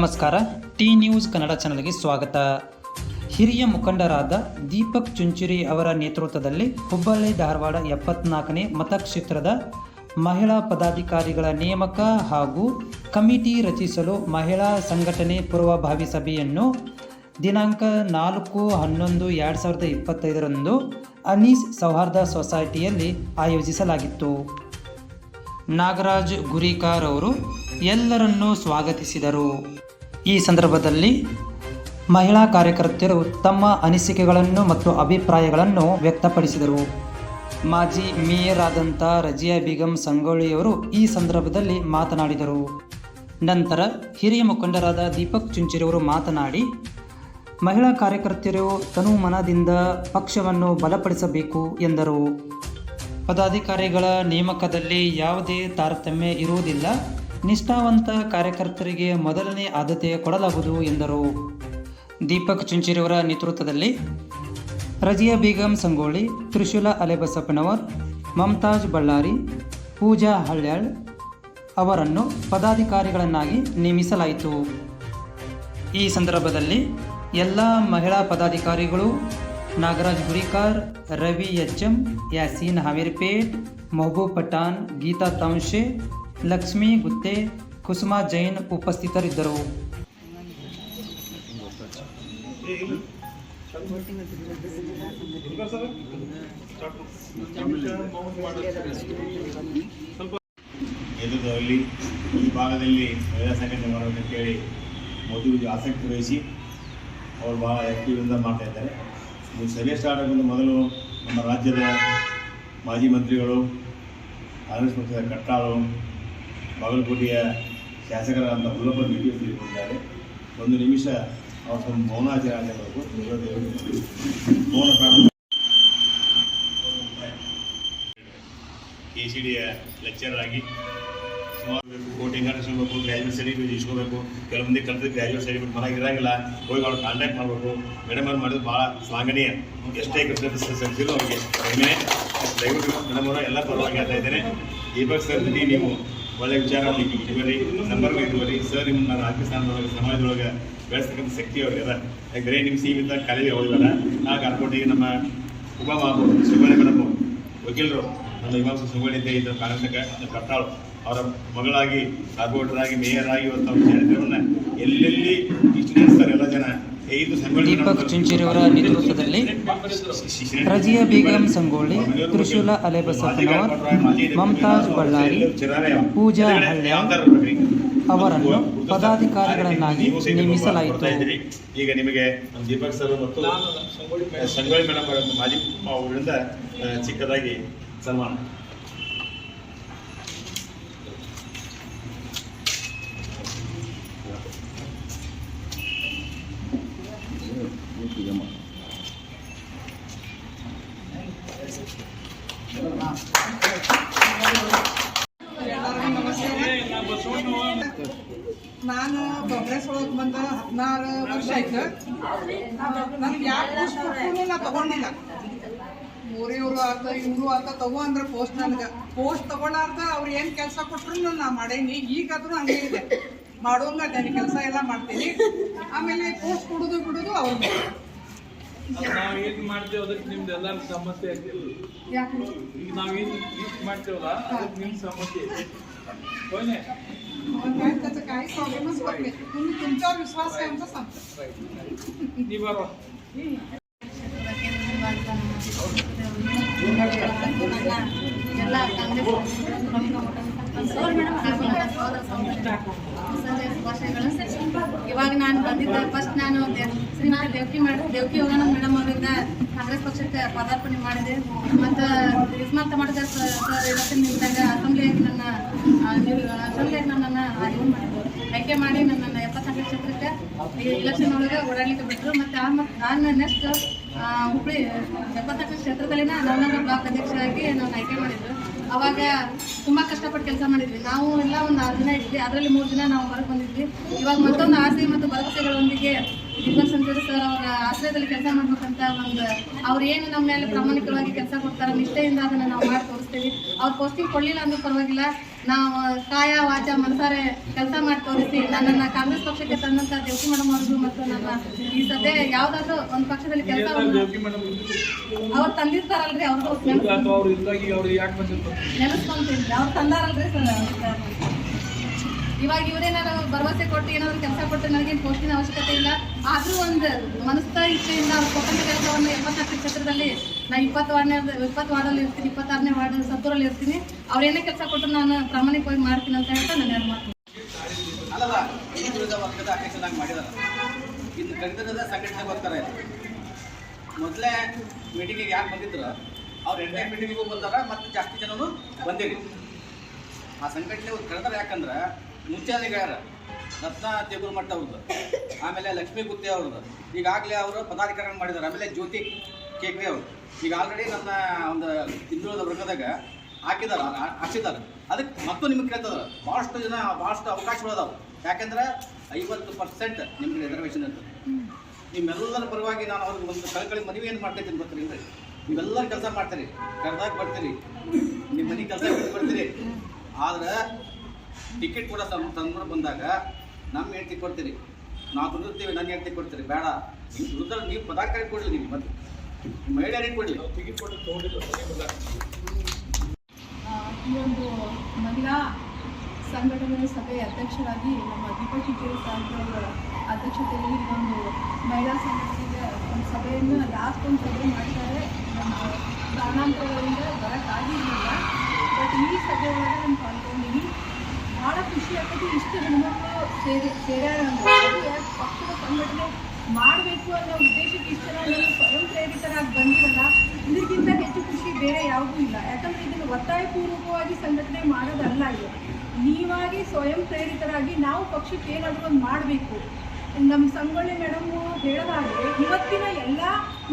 ನಮಸ್ಕಾರ. T news Kannada ಚಾನಲ್ಗೆ ಸ್ವಾಗತ. ಹಿರಿಯ ಮುಖಂಡರಾದ ದೀಪಕ್ ಚುಂಚುರಿ ಅವರ ನೇತೃತ್ವದಲ್ಲಿ ಹುಬ್ಬಳ್ಳಿ ಧಾರವಾಡ ಎಪ್ಪತ್ನಾಲ್ಕನೇ ಮತಕ್ಷೇತ್ರದ ಮಹಿಳಾ ಪದಾಧಿಕಾರಿಗಳ ನೇಮಕ ಹಾಗೂ ಕಮಿಟಿ ರಚಿಸಲು ಮಹಿಳಾ ಸಂಘಟನೆ ಪೂರ್ವಭಾವಿ ಸಭೆಯನ್ನು ದಿನಾಂಕ ನಾಲ್ಕು ಹನ್ನೊಂದು ಎರಡು ಸಾವಿರದ ಇಪ್ಪತ್ತೈದರಂದು ಅನೀಸ್ ಸೌಹಾರ್ದ ಸೊಸೈಟಿಯಲ್ಲಿ ಆಯೋಜಿಸಲಾಗಿತ್ತು. ನಾಗರಾಜ್ ಗುರಿಕಾರ್ ಅವರು ಎಲ್ಲರನ್ನೂ ಸ್ವಾಗತಿಸಿದರು. ಈ ಸಂದರ್ಭದಲ್ಲಿ ಮಹಿಳಾ ಕಾರ್ಯಕರ್ತೆಯರು ತಮ್ಮ ಅನಿಸಿಕೆಗಳನ್ನು ಮತ್ತು ಅಭಿಪ್ರಾಯಗಳನ್ನು ವ್ಯಕ್ತಪಡಿಸಿದರು. ಮಾಜಿ ಮೇಯರ್ ಆದಂಥ ರಜಿಯಾ ಬೇಗಂ ಸಂಗೊಳ್ಳಿಯವರು ಈ ಸಂದರ್ಭದಲ್ಲಿ ಮಾತನಾಡಿದರು. ನಂತರ ಹಿರಿಯ ಮುಖಂಡರಾದ ದೀಪಕ್ ಚುಂಚಿರವರು ಮಾತನಾಡಿ, ಮಹಿಳಾ ಕಾರ್ಯಕರ್ತೆಯರು ತನು ಮನದಿಂದ ಪಕ್ಷವನ್ನು ಬಲಪಡಿಸಬೇಕು ಎಂದರು. ಪದಾಧಿಕಾರಿಗಳ ನೇಮಕದಲ್ಲಿ ಯಾವುದೇ ತಾರತಮ್ಯ ಇರುವುದಿಲ್ಲ. ನಿಷ್ಠಾವಂತ ಕಾರ್ಯಕರ್ತರಿಗೆ ಮೊದಲನೇ ಆದ್ಯತೆ ಕೊಡಲಾಗುವುದು ಎಂದರು. ದೀಪಕ್ ಚುಂಚಿರಿಯವರ ನೇತೃತ್ವದಲ್ಲಿ ರಜಿಯಾ ಬೇಗಂ ಸಂಗೋಳಿ ತ್ರಿಶೂಲ ಅಲೆಬಸಪ್ಪನವರ್, ಮಮತಾಜ್ ಬಳ್ಳಾರಿ, ಪೂಜಾ ಹಳ್ಯಾಳ್ ಅವರನ್ನು ಪದಾಧಿಕಾರಿಗಳನ್ನಾಗಿ ನೇಮಿಸಲಾಯಿತು. ಈ ಸಂದರ್ಭದಲ್ಲಿ ಎಲ್ಲ ಮಹಿಳಾ ಪದಾಧಿಕಾರಿಗಳು ನಾಗರಾಜ್ ಗುರಿಕಾರ್ ರವಿ ಎಚ್ಎಂ, ಯಾಸೀನ್ ಹಾವೇರಿಪೇಟ್, ಮಹಬೂಬ್ ಪಠಾನ್ ಗೀತಾ ತಾಂಶೆ ಲಕ್ಷ್ಮೀ, ಗುತ್ತೆ, ಕುಸುಮಾ, ಜೈನ್ ಉಪಸ್ಥಿತರಿದ್ದರು. ಎದುರಲ್ಲಿ ಈ ಭಾಗದಲ್ಲಿ ಮಹಿಳಾ ಸಂಘಟನೆ ಮಾಡಬೇಕಂತೇಳಿ ಮೋದಿ ಆಸಕ್ತಿ ವಹಿಸಿ ಅವರು ಭಾಳ ಆ್ಯಕ್ಟಿವಿಂದ ಮಾಡ್ತಾ ಇದ್ದಾರೆ. ಈ ಸ್ಟಾರ್ಟ್ ಆಗೋದು ಮೊದಲು ನಮ್ಮ ರಾಜ್ಯದ ಮಾಜಿ ಮಂತ್ರಿಗಳು, ಕಾಂಗ್ರೆಸ್ ಪಕ್ಷದ ಕಟ್ಟಾಳು ಬಾಗಲಕೋಟೆಯ ಶಾಸಕರಾದಂಥ ಹುಲ್ಲಪ್ಪ ಭೇಟಿ ತಿಳಿದುಕೊಂಡಿದ್ದಾರೆ ಒಂದು ನಿಮಿಷ ಅವರ ಮೌನಾಚರಣೆ ಆಗಬೇಕು ಮೌನ ಕೆ ಸಿ ಡಿಯ ಲೆಕ್ಚರರ್ ಆಗಿ ಸುಮಾರು ಕೋಟಿಂಗ್ ಇಸ್ಕೋಬೇಕು ಗ್ರ್ಯಾಜುಯೇಟ್ ಸರ್ಟಿಫಿಕೇಟ್ ಇಸ್ಕೋಬೇಕು ಕೆಲವು ಮಂದಿ ಕಲ್ತಿದ್ದು ಗ್ರ್ಯಾಜುಯೇಟ್ ಸರ್ಟಿಫಿಕೇಟ್ ಮನೆಗೆ ಇರಂಗಿಲ್ಲ ಹೋಗಿ ಅವ್ರು ಕಾಂಟ್ಯಾಕ್ಟ್ ಮಾಡಬೇಕು ಮೇಡಮ್ ಅವ್ರು ಮಾಡಿದ್ರು ಭಾಳ ಶ್ಲಾಘನೀಯ ಎಷ್ಟೇ ಸಲ್ಲಿಸಿದ್ರು ಅವ್ರಿಗೆ ಕಡಿಮೆ ದಯವಿಟ್ಟು ಮೇಡಮ್ ಅವರು ಎಲ್ಲ ಪರವಾಗಿ ಹೇಳ್ತಾ ಇದ್ದೇನೆ ಬಗ್ಗೆ ಸರ್ ನೀವು ಒಳ್ಳೆ ವಿಚಾರ ಇಟ್ಕೊರಿ ನಂಬರ್ ಇಟ್ಕೊರಿ ಸರ್ ನಿಮ್ಮ ರಾಜಕೀಯ ಸ್ಥಾನದೊಳಗೆ ಸಮಾಜದೊಳಗೆ ಬೆಳೆಸ್ತಕ್ಕಂಥ ಶಕ್ತಿ ಅವ್ರಿಗೆ ಅದ. ಯಾಕೆ ಬರೀ ನಿಮ್ಮ ಸೀಮಿತ ಕಲೆಗೆ ಹೋಗಿದಾರ ಹಾಗೆ ಕಾರ್ಪೊರೇಟಿಗೆ ನಮ್ಮ ಉಪಮಾಬು ಸುಬ್ಬಣ್ಣ ಮೇಡಮ್ ವಕೀಲರು, ನಮ್ಮ ಇಮಾಮ್ ಸುಗಳಿ ಅಂತ ಇದ್ದ ಕಾಂಗ್ರೆಸ್ನ ಕಟ್ಟಾಳು ಅವರ ಮಗಳಾಗಿ ಸಾಗೋಟರಾಗಿ ಮೇಯರ್ ಆಗಿ ಇವತ್ತು ಅವ್ರ ಚರಿತ್ರವನ್ನು ಎಲ್ಲೆಲ್ಲಿ ಇಷ್ಟು ಎಲ್ಲ ಜನ? ದೀಪಕ್ ಚುಂಚಿರವರ ನೇತೃತ್ವದಲ್ಲಿ ರಜಿಯಾ ಬೇಗಂ ಸಂಗೋಳಿ ತ್ರಿಶೂಲ ಅಲೆಬಸಪ್ಪನವರ್ ಮಮತಾಜ್ ಬಳ್ಳಾರಿ ಪೂಜಾ ಹಳ್ಳ ಅವರನ್ನು ಪದಾಧಿಕಾರಿಗಳನ್ನಾಗಿ ನೇಮಿಸಲಾಯಿತು. ಈಗ ನಿಮಗೆ ದೀಪಕ್ ಸರ್ ಮತ್ತು ಸಂಗೊಳ್ಳಿ ಮೇಡಮ್ ಮಾಜಿ ಚಿಕ್ಕದಾಗಿ ಸನ್ಮಾನ ನಾನು ಕಾಂಗ್ರೆಸ್ ಒಳಗೆ ಬಂದ ವರ್ಷ ಆಯ್ತು ನನ್ಗೆ ಯಾಕೆ ಪುಸ್ತಕನೂ ನಾ ತಗೊಂಡಿಲ್ಲ ಊರಿಯವರು ಆತ ಇವರು ಆತ ತಗೋ ಅಂದ್ರೆ ಪೋಸ್ಟ್ ನನ್ಗೆ. ಪೋಸ್ಟ್ ತಗೊಳ್ಳಾರ್ದ ಅವ್ರು ಏನು ಕೆಲಸ ಕೊಟ್ರು ನಾ ಮಾಡೇನಿ. ಈಗಾದ್ರೂ ಹಂಗೆ ಇದೆ. ಮಾಡೋಂಗ ಕೆಲಸ ಎಲ್ಲ ಮಾಡ್ತೀನಿ. ಆಮೇಲೆ ಪೋಸ್ಟ್ ಕೊಡುದು ಬಿಡುದು ಅವ್ರ ನಾವು ಏನು ಮಾಡ್ತೇವೆ ಅದಕ್ಕೆ ನಿಮ್ದು ಸಮಸ್ಯೆ ಆಗಿಲ್ಲ ಈಗ ಮಾಡ್ತೇವಲ್ಲ ಅದಕ್ಕೆ ನಿಮ್ಮ ಸಮಸ್ಯೆ त्याचं काही प्रॉब्लेमच होत नाही तुम्ही तुमच्यावर विश्वास आहे आमचा सांगतो नी बरोबर ಎಲ್ಲ ಇವಾಗ ನಾನು ಬಂದಿದ್ದೆ ಫಸ್ಟ್ ನಾನು ದೇ- ಶ್ರೀಮತಿ ದೇವಕಿ ಮಾಡಿ ದೇವಕಿ ಹೋಗೋಣ ಮೇಡಮ್ ಅವರಿಂದ ಕಾಂಗ್ರೆಸ್ ಪಕ್ಷಕ್ಕೆ ಪದಾರ್ಪಣೆ ಮಾಡಿದೆ ಮತ್ತು ಇಸ್ಮಾರ್ತ ಮಾಡಿದ ಸರ್ ಎಲೆಕ್ಷನ್ ನಿಂತಾಗ ಅಸೆಂಬ್ಲಿಯಾಗಿ ನನ್ನ ಆ, ನೀವು ಅಸೆಂಬ್ಲಿಯಾಗಿ ನನ್ನನ್ನು ಆಯ್ಕೆ ಮಾಡಿ ನನ್ನನ್ನು ಎಪ್ಪತ್ನಾಲ್ಕು ಕ್ಷೇತ್ರಕ್ಕೆ ಇಲೆಕ್ಷನ್ ಒಳಗೆ ಓಡಾಡ್ಲಿಕ್ಕೆ ಬಿಟ್ಟರು ಮತ್ತು ನಾನು ನೆಕ್ಸ್ಟ್ ಹುಬ್ಳಿ ಎಪ್ಪತ್ನಾಲ್ಕು ಕ್ಷೇತ್ರದಲ್ಲಿನ ನವನಗರ ಬ್ಲಾಕ್ ಅಧ್ಯಕ್ಷರಾಗಿ ನಾನು ಆಯ್ಕೆ ಮಾಡಿದ್ರು ಅವಾಗ ತುಂಬಾ ಕಷ್ಟಪಟ್ಟು ಕೆಲಸ ಮಾಡಿದ್ವಿ ನಾವು ಎಲ್ಲ ಒಂದು ಆರು ದಿನ ಇದ್ವಿ ಅದರಲ್ಲಿ ಮೂರು ದಿನ ನಾವು ಹೊರಗೆ ಬಂದಿದ್ವಿ ಇವಾಗ ಮತ್ತೊಂದು ಆಸೆ ಮತ್ತು ಸರ್ ಅವರ ಆಶ್ರಯದಲ್ಲಿ ಕೆಲಸ ಮಾಡ್ಬೇಕಂತ ಒಂದು ಅವ್ರು ಏನು ನಮ್ಮ ಮೇಲೆ ಪ್ರಾಮಾಣಿಕವಾಗಿ ಕೆಲಸ ಕೊಡ್ತಾರೆ ನಿಷ್ಠೆಯಿಂದ ಅದನ್ನು ನಾವು ಮಾಡಿ ತೋರಿಸ್ತೀವಿ. ಅವ್ರು ಪೋಸ್ಟಿಂಗ್ ಕೊಡ್ಲಿಲ್ಲ ಅಂದ್ರೂ ಪರವಾಗಿಲ್ಲ. ನಾವು ಕಾಯ ವಾಚ ಮನಸಾರೆ ಕೆಲಸ ಮಾಡಿ ತೋರಿಸಿ. ನನ್ನನ್ನು ಕಾಂಗ್ರೆಸ್ ಪಕ್ಷಕ್ಕೆ ತಂದಂಥ ದೇವಕಿ ಮೇಡಮ್ ಅವ್ರಿಗೂ ಮತ್ತು ನನ್ನ ಈ ಸದ್ಯ ಯಾವುದಾದ್ರೂ ಒಂದು ಪಕ್ಷದಲ್ಲಿ ಕೆಲಸ ಅವ್ರು ತಂದಿರ್ತಾರಲ್ರಿ ಅವ್ರದ್ದು ಅಥವಾ ಅವ್ರು ಇಲ್ದಾಗಿ ಅವ್ರು ಯಾಕೆ ಬಂದಿರ್ತಾರೆ? ನೆನೆಸ್ಕೊಂತೀನಿ ಅವ್ರು ತಂದಾರಲ್ರಿ ಸರ್ ಇವಾಗ ಇವ್ರೇನಾದ್ರು ಭರವಸೆ ಕೊಟ್ಟು ಏನಾದ್ರು ಕೆಲಸ ಕೊಟ್ಟು ನನಗೇನು ಪೋಸ್ಟಿನ ಅವಶ್ಯಕತೆ ಇಲ್ಲ. ಆದರೂ ಒಂದು ಮನಸ್ಥ ಇಚ್ಛೆಯಿಂದ ಕೊಟ್ಟಂತ ಕೆಲಸವನ್ನು ಎಂಬತ್ನಾಲ್ಕು ಕ್ಷೇತ್ರದಲ್ಲಿ ನಾನು ಇಪ್ಪತ್ತು ವಾರ್ಡ್ನೇ, ಇಪ್ಪತ್ತು ವಾರ್ಡಲ್ಲಿ ಇರ್ತೀನಿ, ಇಪ್ಪತ್ತಾರನೇ ವಾರ್ಡ್ ಸತ್ತೂರಲ್ಲಿ ಇರ್ತೀನಿ. ಅವ್ರೇನೇ ಕೆಲಸ ಕೊಟ್ಟರು ನಾನು ಪ್ರಾಮಾಣಿಕವಾಗಿ ಮಾಡ್ತೀನಿ ಅಂತ ಹೇಳ್ತಾ ನಾನು ಅಧ್ಯಕ್ಷನಾಗಿ ಮಾಡಿದಾರ. ಇನ್ನು ಕಡಿತದ ಸಂಘಟನೆ ಮೊದಲೇ ಮೀಟಿಂಗಿಗೆ ಯಾರು ಬಂದಿದ್ರು, ಅವ್ರು ಎರಡನೇ ಮೀಟಿಂಗಿಗೂ ಬಂದಾರ, ಮತ್ತು ಜಾಸ್ತಿ ಜನನು ಬಂದಿರಿ ಆ ಸಂಘಟನೆ ಕರೆದ್ರೆ ಯಾಕಂದ್ರೆ ಮುಂಚಾನೆಗಾರ ರತ್ನ ತೆಗುರು ಮಠ ಅವ್ರದ್ದು ಆಮೇಲೆ ಲಕ್ಷ್ಮೀ ಗುತ್ತಿ ಅವ್ರದ್ದು ಈಗಾಗಲೇ ಅವರು ಪದಾಧಿಕಾರಿ ಮಾಡಿದ್ದಾರೆ ಆಮೇಲೆ ಜ್ಯೋತಿ ಕೇಕ್ರಿ ಅವರು. ಈಗ ಆಲ್ರೆಡಿ ನನ್ನ ಒಂದು ಹಿಂದುಳಿದ ವರ್ಗದಾಗ ಹಾಕಿದಾರ ಹಾಕಿದಾರೆ ಅದಕ್ಕೆ ಮತ್ತು ನಿಮ್ಗೆ ಕೇಳ್ತದ ಭಾಳಷ್ಟು ಜನ, ಭಾಳಷ್ಟು ಅವಕಾಶಗಳು ಅದಾವೆ. ಯಾಕಂದ್ರೆ ಐವತ್ತು ಪರ್ಸೆಂಟ್ ನಿಮ್ಗೆ ರಿಸರ್ವೇಷನ್ ಇರ್ತದೆ. ನಿಮ್ಮೆಲ್ಲರ ಪರವಾಗಿ ನಾನು ಅವ್ರಿಗೆ ಒಂದು ಕಳ್ಕಳಿ ಮನವಿ ಏನು ಮಾಡ್ತೈತಿ ಬರ್ತೀರಿ ಅಂದ್ರೆ ನೀವೆಲ್ಲರೂ ಕೆಲಸ ಮಾಡ್ತೀರಿ, ಕರೆದಾಗ ಬರ್ತೀರಿ, ನಿಮ್ಮ ಮನೆ ಕೆಲಸ ಬರ್ತೀರಿ. ಆದ್ರೆ ಟಿಕೆಟ್ ಕೂಡ ತಂದು ಬಂದಾಗ ನಮ್ಮ ಹೆಂಡತಿ ಕೊಡ್ತೀರಿ ನಾವು ದುಡಿರ್ತೀವಿ ನನ್ನ ಹೆಂಡತಿ ಕೊಡ್ತೀರಿ ಬೇಡ. ನೀವು ನೀವು ಪದಾರ್ಥ ಕೊಡಲಿ ನೀವು ಮತ್ತೆ. ಮಹಿಳೆಯರಿಗೆ ಕೊಡಲಿ. ಟಿಕೆಟ್ ಕೊಟ್ಟು ತಗೊಂಡಿಲ್ಲ ಈ ಒಂದು ಮಹಿಳಾ ಸಂಘಟನೆ ಸಭೆ ಅಧ್ಯಕ್ಷರಾಗಿ ನಮ್ಮ ದೀಪಕ್ ಸಾಹೇಬ್ರವರ ಅಧ್ಯಕ್ಷತೆಯಲ್ಲಿ ಈ ಒಂದು ಮಹಿಳಾ ಸಂಘಟನೆಗೆ ಒಂದು ಸಭೆಯನ್ನು ಲಾಸ್ಟ್ ಒಂದು ಸಭೆ ಮಾಡಿದ್ದಾರೆ ನಮ್ಮ ಕಾರಣಾಂತರಗಳಿಂದ ಬರೋಕ್ಕಾಗಿರಲಿಲ್ಲ. ಬಟ್ ಈ ಸಭೆ ಒಳಗೆ ನಾನು ಪಾಲ್ಗೊಂಡಿನಿ. ಭಾಳ ಖುಷಿ ಆಗ್ತದೆ. ಇಷ್ಟು ಹೆಣ್ಮಕ್ಳು ಸೇರಿ, ಸೇರ್ಯಾರ ಪಕ್ಷದ ಸಂಘಟನೆ ಮಾಡಬೇಕು ಅನ್ನೋ ಉದ್ದೇಶಕ್ಕೆ ಇಷ್ಟು ಜನ ಸ್ವಯಂ ಪ್ರೇರಿತರಾಗಿ ಬಂದಿರಲ್ಲ, ಇದಕ್ಕಿಂತ ಹೆಚ್ಚು ಖುಷಿ ಬೇರೆ ಯಾವುದೂ ಇಲ್ಲ. ಯಾಕಂದ್ರೆ ಇದನ್ನು ಒತ್ತಾಯಪೂರ್ವಕವಾಗಿ ಸಂಘಟನೆ ಮಾಡೋದಲ್ಲ ಇದು. ನೀವಾಗಿ ಸ್ವಯಂ ಪ್ರೇರಿತರಾಗಿ ನಾವು ಪಕ್ಷಕ್ಕೆ ಏನಾದರೂ ಒಂದು ಮಾಡಬೇಕು. ನಮ್ಮ ಸಂಗೊಳ್ಳಿ ಮೇಡಮ್ ಹಾಗೆ ಇವತ್ತಿನ ಎಲ್ಲ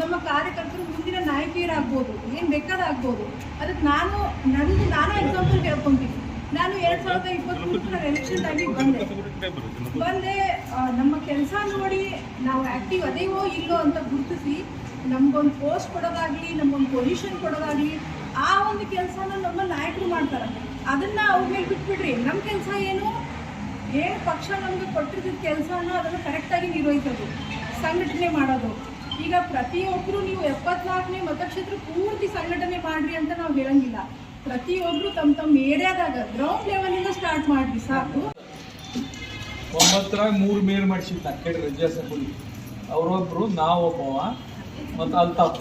ನಮ್ಮ ಕಾರ್ಯಕರ್ತರು ಮುಂದಿನ ನಾಯಕಿಯರಾಗ್ಬೋದು, ಏನು ಬೇಕಾದಾಗ್ಬೋದು. ಅದಕ್ಕೆ ನಾನು ನನಗೆ ನಾನೇ ಎಕ್ಸಾಂಪಲ್ ಹೇಳ್ಕೊತೀನಿ. ನಾನು ಎರಡು ಸಾವಿರದ ಇಪ್ಪತ್ತ್ಮೂರರ ಎಲೆಕ್ಷನ್ ಆಗಿ ಬಂದೆ. ಬಂದೆ ನಮ್ಮ ಕೆಲಸ ನೋಡಿ ನಾವು ಆ್ಯಕ್ಟಿವ್ ಅದೇವೋ ಇಲ್ಲೋ ಅಂತ ಗುರುತಿಸಿ, ನಮ್ಗೊಂದು ಪೋಸ್ಟ್ ಕೊಡೋದಾಗ್ಲಿ, ನಮ್ಗೊಂದು ಪೊಸಿಷನ್ ಕೊಡೋದಾಗ್ಲಿ, ಆ ಒಂದು ಕೆಲಸನ ನಮ್ಮ ನಾಯಕರು ಮಾಡ್ತಾರೆ. ಅದನ್ನ ಅವ್ರ ಮೇಲೆ ಬಿಟ್ಬಿಡ್ರಿ. ನಮ್ಮ ಕೆಲಸ ಏನು? ಏನು ಪಕ್ಷ ನಮ್ಗೆ ಕೊಟ್ಟಿದ್ದ ಕೆಲಸನ ಅದನ್ನು ಕರೆಕ್ಟಾಗಿ ನಿರ್ವಹಿಸೋದು, ಸಂಘಟನೆ ಮಾಡೋದು. ಈಗ ಪ್ರತಿಯೊಬ್ಬರು ನೀವು ಎಪ್ಪತ್ನಾಲ್ಕನೇ ಮತಕ್ಷೇತ್ರ ಪೂರ್ತಿ ಸಂಘಟನೆ ಮಾಡ್ರಿ ಅಂತ ನಾವು ಹೇಳಂಗಿಲ್ಲ. ಪ್ರತಿಯೊಬ್ಬರು ತಮ್ಮ ತಮ್ಮ ಏರಿಯಾದಾಗ ಗ್ರೌಂಡ್ ಲೆವೆಲಿಂದ ಸ್ಟಾರ್ಟ್ ಮಾಡ್ರಿ, ಸಾಕು. ಒಂಬತ್ತರಾಗ ಮೂರು ಮೇಲ್ ಮಾಡಿಸಿದ್ದ ಕೇಳಿ ರಜಾ ಅವರೊಬ್ಬರು ನಾವೊಬ್ಬವ ಮತ್ತು ಅಲ್ತಾಫ್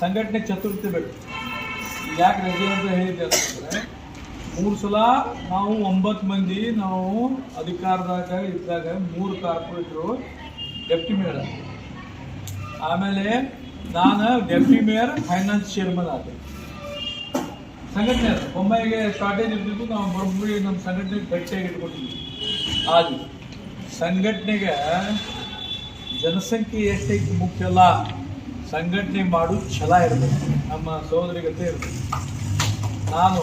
ಸಂಘಟನೆ ಚತುರ್ಥಿ ಬೇಕು. ಯಾಕೆ ರಜೆ ಅಂತ ಹೇಳಿದ್ದೆ ಅಂತಂದ್ರೆ, ಮೂರು ಸಲ ನಾವು ಒಂಬತ್ತು ಮಂದಿ ನಾವು ಅಧಿಕಾರದಾಗ ಇದ್ದಾಗ ಮೂರು ಕಾರ್ಪೊರೇಟ್ರು ಡೆಪ್ಟಿ ಮೇಯರ್ ಆಮೇಲೆ ನಾನು ಡೆಪ್ಟಿ ಮೇಯರ್ ಫೈನಾನ್ಸ್ ಚೇರ್ಮನ್ ಆದೆ ಸಂಘಟನೆ. ಬೊಂಬಾಯಿಗೆ ಶಾರ್ಟೇಜ್ ಇರ್ತಿದ್ದು ನಾವು ಬೊಂಬೈ ನಮ್ಮ ಸಂಘಟನೆ ಗಟ್ಟಿಯಾಗಿ ಇಟ್ಕೊಟ್ಟಿದ್ವಿ ಆದ್ರೂ ಸಂಘಟನೆಗೆ ಜನಸಂಖ್ಯೆ ಎಷ್ಟೈತಿ ಮುಖ್ಯ ಅಲ್ಲ, ಸಂಘಟನೆ ಮಾಡು ಛಲ ಇರಬೇಕು. ನಮ್ಮ ಸಹೋದರಿಗತೆ ಇರಬೇಕು. ನಾನು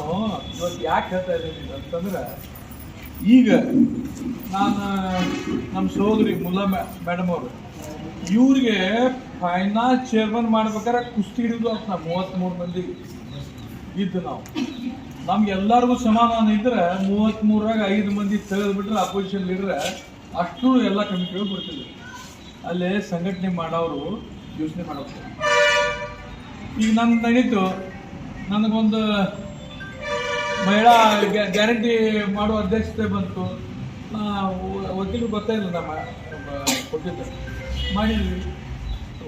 ಇವತ್ತು ಯಾಕೆ ಹೇಳ್ತಾ ಇದ್ದೀನಿ ಅಂತಂದ್ರೆ, ಈಗ ನಾನು ನಮ್ಮ ಸಹೋದರಿ ಮುಲ್ಲಾ ಮೇಡಮ್ ಅವರು, ಇವ್ರಿಗೆ ಫೈನಾನ್ಸ್ ಚೇರ್ಮನ್ ಮಾಡ್ಬೇಕಾದ್ರೆ ಕುಸ್ತಿ ಹಿಡಿದು ಅಂತ ಮೂವತ್ತ್ಮೂರು ಮಂದಿ ಇದ್ದು ನಾವು. ನಮ್ಗೆ ಎಲ್ಲರಿಗೂ ಸಮಾಧಾನ ಇದ್ರೆ ಮೂವತ್ತ್ಮೂರಾಗ ಐದು ಮಂದಿ ತೆಗೆದುಬಿಟ್ರೆ ಅಪೋಸಿಷನ್ ಲೀಡ್ರೆ ಅಷ್ಟು ಎಲ್ಲ ಕಮಿಟಿಗಳು ಬರ್ತಿದ್ರು ಅಲ್ಲೇ ಸಂಘಟನೆ ಮಾಡೋರು ಯೋಚನೆ ಮಾಡೋದು ಈಗ ನನ್ನ ನಡೀತು. ನನಗೊಂದು ಮಹಿಳಾ ಗ್ಯಾ- ಗ್ಯಾರಂಟಿ ಮಾಡುವ ಅಧ್ಯಕ್ಷತೆ ಬಂತು. ವಕೀಲರು ಗೊತ್ತಾಯಿಲ್ಲ ನಮ್ಮ ಕೊಟ್ಟಿದ್ದೆ. ಮಾಡಿದ್ವಿ.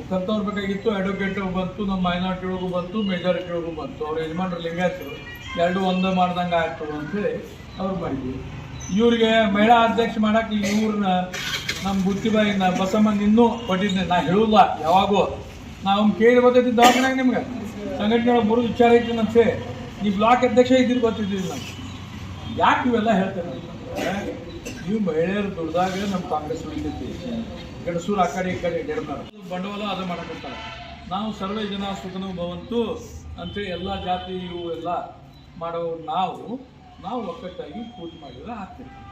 ಕಲ್ತವ್ರು ಬೇಕಾಗಿತ್ತು ಅಡ್ವೊಕೇಟ್ ಬಂತು, ನಮ್ಮ ಮೈನಾರಿಟಿ ಒಳಗೂ ಬಂತು ಮೆಜಾರಿಟಿ ಒಳಗೂ ಬಂತು. ಅವ್ರ ಯಜಮಾನ್ರು ಲಿಂಗಾಯತರು ಎರಡು ಒಂದು ಮಾಡ್ದಂಗೆ ಆಯ್ತು ಅಂತೇಳಿ ಅವ್ರು ಮಾಡಿದ್ವಿ ಇವ್ರಿಗೆ ಮಹಿಳಾ ಅಧ್ಯಕ್ಷ ಮಾಡಕ್ಕೆ ಇವ್ರನ್ನ ನಮ್ಮ ಬುತ್ತಿಬಾಯಿನ ಬಸಮ್ಮನ ಇನ್ನೂ ಕೊಟ್ಟಿದ್ದೆ. ನಾ ಹೇಳುಲ್ಲ ಯಾವಾಗೂ. ನಾವು ಕೇಳಿ ಬರ್ತೈತಿ ದವಾಖಾನಾಗ ನಿಮ್ಗೆ. ಸಂಘಟನೆ ಬರೋದು ವಿಚಾರ ಐತಿ ನಮ್ಸೆ ಈ ಬ್ಲಾಕ್ ಅಧ್ಯಕ್ಷ ಇದ್ದಿದ್ದು ಗೊತ್ತಿದ್ದೀವಿ ನಾನು ಯಾಕೆ ಇವೆಲ್ಲ ಹೇಳ್ತೇನೆ ನೀವು ಮಹಿಳೆಯರು ದುಡ್ದಾಗ ನಮ್ಮ ಕಾಂಗ್ರೆಸ್ ಉಳಿತೈತಿ. ಗಂಡಸೂರು ಆ ಕಡೆ ಈ ಕಡೆ ಗೆಡ್ತಾರೆ ಬಂಡವಾಳ ಅದು ಮಾಡಕತ್ತಾರೆ ನಾವು ಸರ್ವೇ ಜನ ಸುಖನೋ ಭವಂತು ಅಂತೇಳಿ ಎಲ್ಲ ಜಾತಿ, ಇವು ಎಲ್ಲ ಮಾಡೋ ನಾವು ನಾವು ಒಕ್ಕಟ್ಟಾಗಿ ಪೂಜೆ ಮಾಡಿದ್ರೆ ಆಗ್ತೈತಿ